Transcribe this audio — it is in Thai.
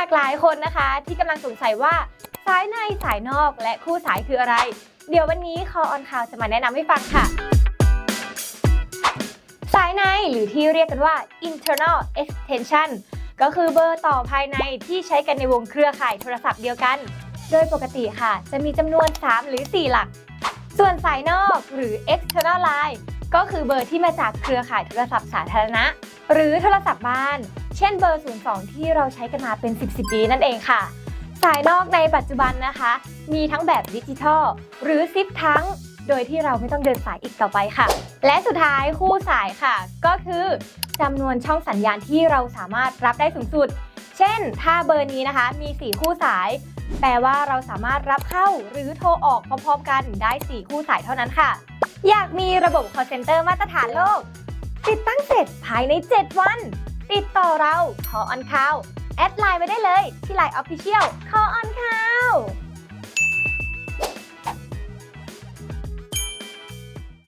ากหลายคนนะคะ ที่กำลังสงสัยว่าสายในสายนอกและคู่สายคืออะไร เดี๋ยววันนี้คอออนคาวจะมาแนะนำให้ฟังค่ะ สายในหรือที่เรียกกันว่า internal extension ก็คือเบอร์ต่อภายในที่ใช้กันในวงเครือข่ายโทรศัพท์เดียวกัน โดยปกติค่ะ จะมีจำนวน 3 หรือ 4 หลัก ส่วนสายนอกหรือ external line ก็คือเบอร์ที่มาจากเครือข่ายโทรศัพท์สาธารณะ หรือโทรศัพท์บ้าน เช่นเบอร์ 02 ที่เราใช้กันมาเป็น 10 10ปีนั่นเองค่ะ สายนอกในปัจจุบันนะคะ มีทั้งแบบดิจิทัล หรือซิปทั้ง โดยที่เราไม่ต้องเดินสายอีกต่อไปค่ะ และสุดท้ายคู่สายค่ะ ก็คือจำนวนช่องสัญญาณที่เราสามารถรับได้สูงสุด เช่น ถ้าเบอร์นี้นะคะ มี 4 คู่สาย แปลว่าเราสามารถรับเข้าหรือโทรออกพร้อมๆกันได้ 4 คู่สายเท่านั้นค่ะ อยากมีระบบ call center มาตรฐานโลก ติดตั้งเสร็จภายใน 7 วัน ติดต่อเราขอออนคาวแอดไลน์ไว้ได้เลยที่ไลน์ออฟฟิเชียลขอออนค่ะ